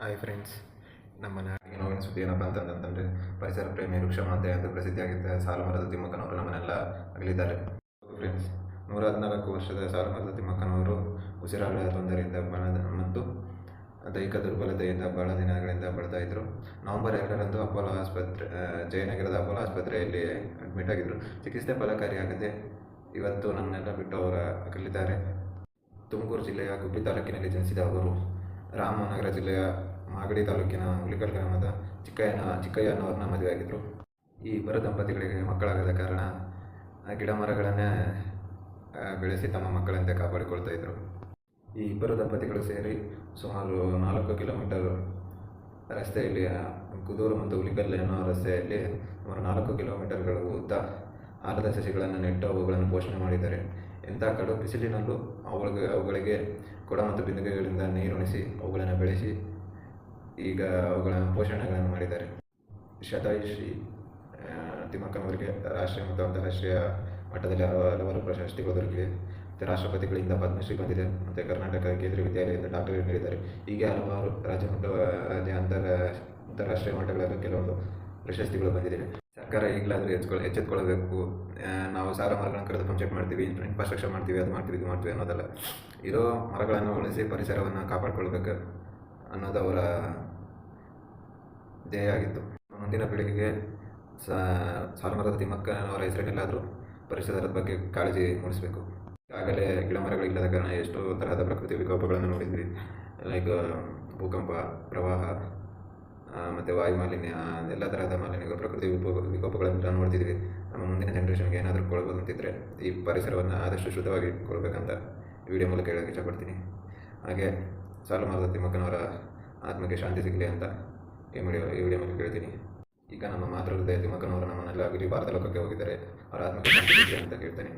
Hi friends ನಮ್ಮ ನಾಡಿಗೆ ನೋವಿನ ಸುದ್ದಿ ಏನಪ್ಪ ಅಂತಂತಂದರೆ ಪರಿಸರ ಪ್ರೇಮಿ ವೃಕ್ಷಮಾತೆ ಅಂತ ಪ್ರಸಿದ್ಧಿಯಾಗಿದ್ದ ಸಾಲುಮರದ ತಿಮ್ಮಕ್ಕನವರು ನಮ್ಮನ್ನೆಲ್ಲ ಅಗಲಿದ್ದಾರೆ. ಫ್ರೆಂಡ್ಸ್ ನೂರ ಹದಿನಾಲ್ಕು ವರ್ಷದ ಸಾಲುಮರದ ತಿಮ್ಮಕ್ಕನವರು ಉಸಿರಾಟದ ತೊಂದರೆಯಿಂದ ಬಣ ಮತ್ತು ದೈಹಿಕ ದುರ್ಬಲತೆಯಿಂದ ಬಹಳ ದಿನಗಳಿಂದ ಬಳತಾ ಇದ್ದರು ನವೆಂಬರ್ ಎರಡರಂದು ಅಪೋಲೋ ಆಸ್ಪತ್ರೆ ಜಯನಗರದ ಅಪೋಲೋ ಆಸ್ಪತ್ರೆಯಲ್ಲಿ ಅಡ್ಮಿಟ್ ಆಗಿದ್ದರು ಚಿಕಿತ್ಸೆ ಫಲಕಾರಿಯಾಗದೆ ಇವತ್ತು ನನ್ನೆಲ್ಲ ಬಿಟ್ಟು ಅವರ ಅಗಲಿದ್ದಾರೆ. ತುಮಕೂರು ಜಿಲ್ಲೆಯ ಗುಬ್ಬಿ ತಾಲೂಕಿನಲ್ಲಿ ಜನಿಸಿದ ಅವರು ರಾಮನಗರ ಜಿಲ್ಲೆಯ ಮಾಗಡಿ ತಾಲೂಕಿನ ಹುಲಿಕಲ್ ಗ್ರಾಮದ ಚಿಕ್ಕಯ್ಯನ ಚಿಕ್ಕಯ್ಯ ಅನ್ನೋರನ್ನ ಮದುವೆಯಾಗಿದ್ದರು ಈ ಇಬ್ಬರ ದಂಪತಿಗಳಿಗೆ ಮಕ್ಕಳಾಗದ ಕಾರಣ ಗಿಡ ಮರಗಳನ್ನೇ ಬೆಳೆಸಿ ತಮ್ಮ ಮಕ್ಕಳಂತೆ ಕಾಪಾಡಿಕೊಳ್ತಾ ಇದ್ದರು ಈ ಇಬ್ಬರು ದಂಪತಿಗಳು ಸೇರಿ ಸುಮಾರು ನಾಲ್ಕು ಕಿಲೋಮೀಟರ್ ರಸ್ತೆಯಲ್ಲಿ ಕುದೂರು ಮತ್ತು ಹುಲಿಕಲ್ ಅನ್ನೋ ರಸ್ತೆಯಲ್ಲಿ ಸುಮಾರು ನಾಲ್ಕು ಕಿಲೋಮೀಟರ್ಗಳು ಉದ್ದ ಆಲದ ಸಸಿಗಳನ್ನು ನೆಟ್ಟು ಅವುಗಳನ್ನು ಪೋಷಣೆ ಮಾಡಿದ್ದಾರೆ. ಎಂಥ ಕಡು ಬಿಸಿಲಿನಲ್ಲೂ ಅವುಗಳಿಗೆ ಅವುಗಳಿಗೆ ಕೊಡ ಮತ್ತು ಬಿಂದಿಗೆಗಳಿಂದ ನೀರುಣಿಸಿ ಅವುಗಳನ್ನು ಬೆಳೆಸಿ ಈಗ ಅವುಗಳ ಪೋಷಣೆಗಳನ್ನು ಮಾಡಿದ್ದಾರೆ. ಶತಾಯುಶ್ರೀ ತಿಮ್ಮಕ್ಕನವರಿಗೆ ರಾಷ್ಟ್ರೀಯ ಮತ್ತು ಅಂತಾರಾಷ್ಟ್ರೀಯ ಮಟ್ಟದಲ್ಲಿ ಹಲವು- ಹಲವಾರು ಪ್ರಶಸ್ತಿಗಳು ದೊರಕಿವೆ. ಮತ್ತು ರಾಷ್ಟ್ರಪತಿಗಳಿಂದ ಪದ್ಮಶ್ರೀ ಬಂದಿದೆ. ಮತ್ತು ಕರ್ನಾಟಕ ಕೇಂದ್ರೀಯ ವಿದ್ಯಾಲಯದಿಂದ ಡಾಕ್ಟರೇಟ್ ನೀಡಿದ್ದಾರೆ ಹೀಗೆ ಹಲವಾರು ರಾಜ್ಯ ಮಟ್ಟ ರಾಜ್ಯ ಅಂತರ, ಅಂತಾರಾಷ್ಟ್ರೀಯ ಮಟ್ಟಗಳಲ್ಲೂ ಕೆಲವೊಂದು ಪ್ರಶಸ್ತಿಗಳು ಬಂದಿದೆ. ಸರ್ಕಾರ ಈಗಲಾದರೂ ಎಚ್ಚೆತ್ಕೊಳ್ ಎಚ್ಚೆತ್ಕೊಳ್ಬೇಕು. ನಾವು ಸಾರ ಮರಗಳನ್ನು ಕರೆದು ಪಂಚಾಯತ್ ಮಾಡ್ತೀವಿ ಇನ್ಫ್ರಾಸ್ಟ್ರಕ್ಚರ್ ಮಾಡ್ತೀವಿ, ಅದು ಮಾಡ್ತೀವಿ, ಇದು ಮಾಡ್ತೀವಿ ಅನ್ನೋದಲ್ಲ. ಇರೋ ಮರಗಳನ್ನು ಉಳಿಸಿ ಪರಿಸರವನ್ನು ಕಾಪಾಡ್ಕೊಳ್ಬೇಕು ಅನ್ನೋದು ಅವರ ಧ್ಯೇಯ ಆಗಿತ್ತು. ಮುಂದಿನ ಪೀಳಿಗೆಗೆ ಸಾಲುಮರದ ತಿಮ್ಮಕ್ಕನವರ ಹೆಸರಿನಲ್ಲಾದರೂ ಪರಿಸರದ ಬಗ್ಗೆ ಕಾಳಜಿ ಮೂಡಿಸಬೇಕು. ಆಗಲೇ ಗಿಡ ಮರಗಳಿಲ್ಲದ ಕಾರಣ ಎಷ್ಟೋ ತರಹದ ಪ್ರಕೃತಿ ವಿಕೋಪಗಳನ್ನು ನೋಡಿದ್ವಿ. ಲೈಕ್, ಭೂಕಂಪ, ಪ್ರವಾಹ ಮತ್ತು ವಾಯು ಮಾಲಿನ್ಯ, ಎಲ್ಲ ತರಹದ ಮಾಲಿನ್ಯಗಳು, ಪ್ರಕೃತಿ ವಿಕೋಪ ವಿಕೋಪಗಳನ್ನು ನೋಡ್ತಿದ್ವಿ. ನಮ್ಮ ಮುಂದಿನ ಜನ್ರೇಷನ್ಗೆ ಏನಾದರೂ ಕೊಡ್ಬೋದು ಅಂತಿದ್ರೆ ಈ ಪರಿಸರವನ್ನು ಆದಷ್ಟು ಶುದ್ಧವಾಗಿ ಕೊಡಬೇಕಂತ ವಿಡಿಯೋ ಮೂಲಕ ಹೇಳೋಕ್ಕೆ ಇಷ್ಟಪಡ್ತೀನಿ. ಹಾಗೆ ಸಾಲು ಮರದ ತಿಮ್ಮಕ್ಕನವರ ಆತ್ಮಕ್ಕೆ ಶಾಂತಿ ಸಿಗಲಿ ಅಂತ ಈ ವಿಡಿಯೋ ಈ ವಿಡಿಯೋ ಮೂಲಕ ಹೇಳ್ತೀನಿ. ಈಗ ನಮ್ಮ ಮಾತೃ ಹೃದಯ ತಿಮ್ಮಕ್ಕನವರು ನಮ್ಮನ್ನೆಲ್ಲ ಅಗಲಿ ಭಾರತ ಲೋಕಕ್ಕೆ ಹೋಗಿದ್ದಾರೆ. ಅವರ ಆತ್ಮಕ್ಕೆ ಶಾಂತಿ ಸಿಗಲಿ ಅಂತ ಕೇಳ್ತೇನೆ